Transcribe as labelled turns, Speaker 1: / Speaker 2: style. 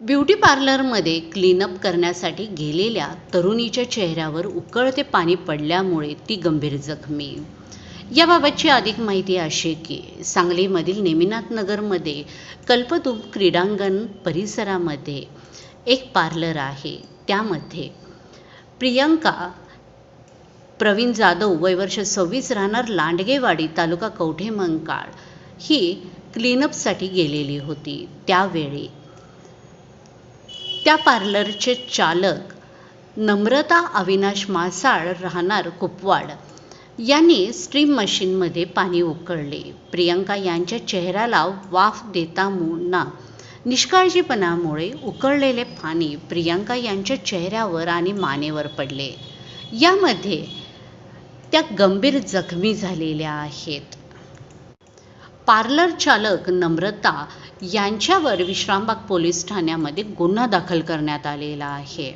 Speaker 1: Beauty पार्लरमध्ये cleanup करण्यासाठी गेलेल्या तरुणीच्या चेहऱ्यावर उकळते पाणी पडल्यामुळे ती गंभीर जखमी. याबाबतची अधिक माहिती अशी की सांगलीमधील नेमिनाथ नगरमध्ये कल्पतूप क्रीडांगण परिसरामध्ये एक पार्लर आहे. त्यामध्ये प्रियंका प्रवीण जाधव वय वर्ष सव्वीस राहणार लांडगेवाडी तालुका कवठे मंकाळ ही क्लीनअपसाठी गेलेली होती. त्यावेळी त्या पार्लरचे चालक नम्रता अविनाश मासाळ राहणार कुपवाड. यांनी स्ट्रीम मशीनमध्ये पाणी उकळले. प्रियंका यांच्या चेहऱ्याला वाफ देता देताना निष्काळजीपणामुळे उकळलेले पाणी प्रियंका यांच्या चेहऱ्यावर आणि मानेवर पडले. यामध्ये त्या गंभीर जखमी झालेल्या आहेत. पार्लर चालक नम्रता यांच्यावर विश्रामबाग पोलीस ठाण्यामध्ये गुन्हा दाखल करण्यात आलेला आहे.